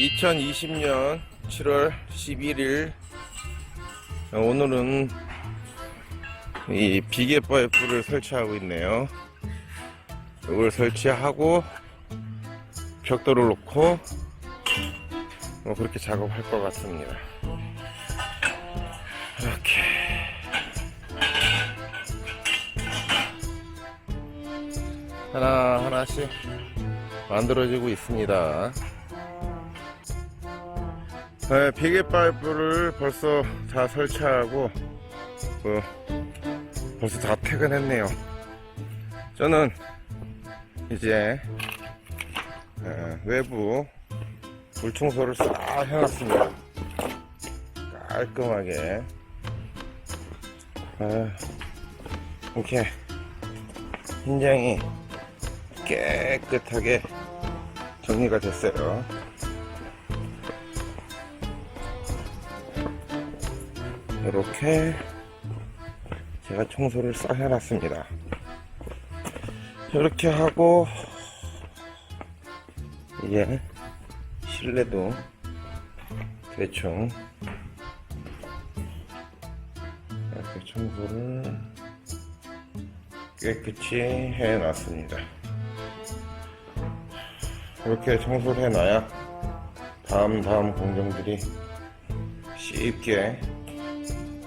2020년 7월 11일 오늘은 이 비계 파이프를 설치하고 있네요. 이걸 설치하고 벽돌을 놓고 뭐 그렇게 작업할 것 같습니다. 이렇게 하나 하나씩 만들어지고 있습니다. 네, 비계 파이프를 벌써 다 설치하고 그, 벌써 다 퇴근했네요. 저는 이제 에, 외부 물 청소를 싹 해놨습니다. 깔끔하게 아, 이렇게 현장이 깨끗하게 정리가 됐어요. 이렇게 제가 청소를 싹 해놨습니다. 이렇게 하고 이제 실내도 대충 이렇게 청소를 깨끗이 해놨습니다. 이렇게 청소를 해놔야 다음 다음 공정들이 쉽게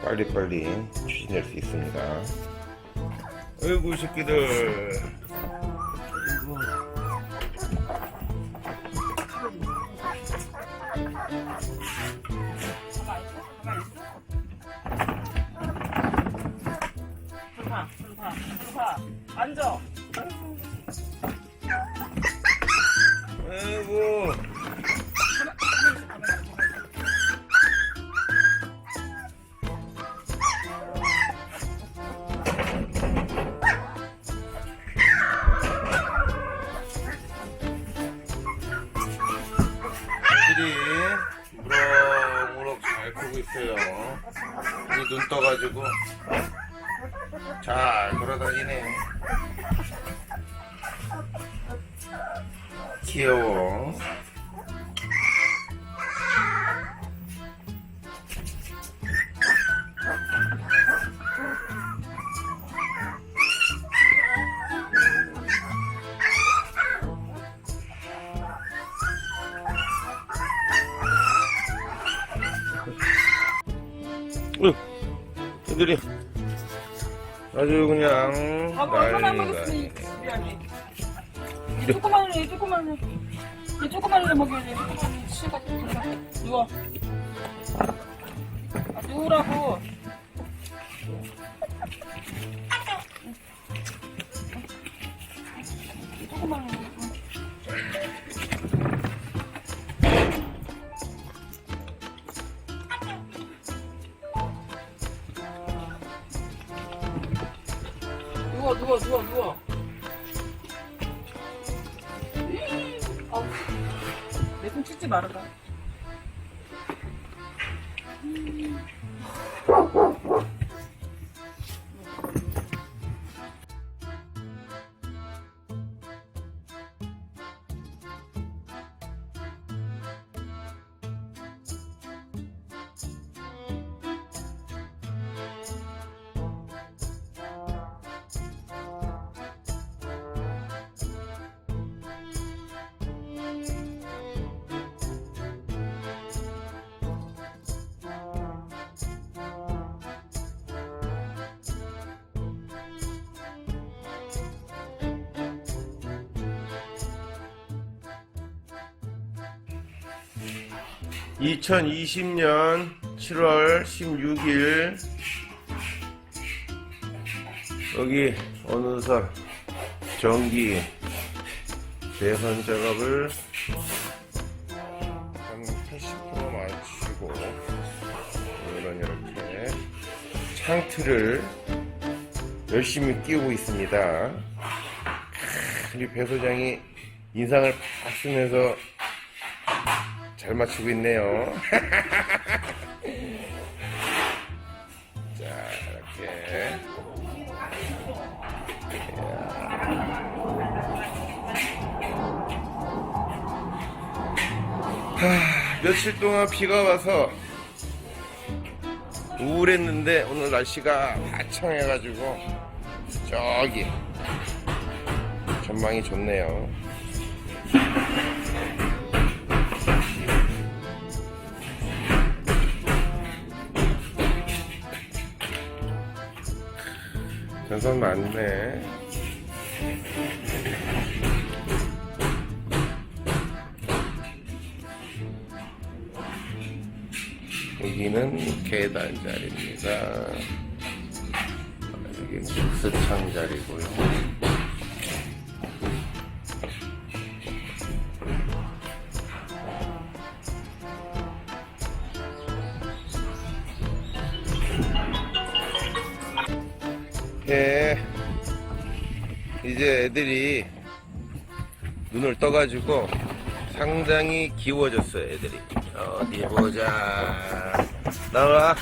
빨리빨리 추진될 수 있습니다. 어이구, 이 새끼들. 들어가, 들어가. 앉아. 아이고. 잘 크고 있어요. 이 눈 떠가지고 잘 돌아다니네. 귀여워. 애들이 아주 그냥 하나 난리가. 이 조그만 애, 이 조그만 애. 이 조그만 애 먹여야 돼. 조그만 애. 치가. 누워. 아, 누우라고. 누워 누워 누워. 누워 내손 찢지 말아라 (2020년 7월 16일) 여기 어느덧 전기 배선 작업을 한 80% 마치고 오늘은 이렇게 창틀을 열심히 끼우고 있습니다. 크, 우리 배 소장이 인상을 팍 쓰면서 잘 맞추고 있네요. 자, 이렇게. 하, 며칠 동안 비가 와서 우울했는데 오늘 날씨가 화창해가지고 저기 전망이 좋네요. 전선 많네. 여기는 계단 자리입니다. 여기 목스창 자리고요. 예. 이제 애들이 눈을 떠가지고 상당히 기워졌어요, 애들이. 어디 보자. 나와.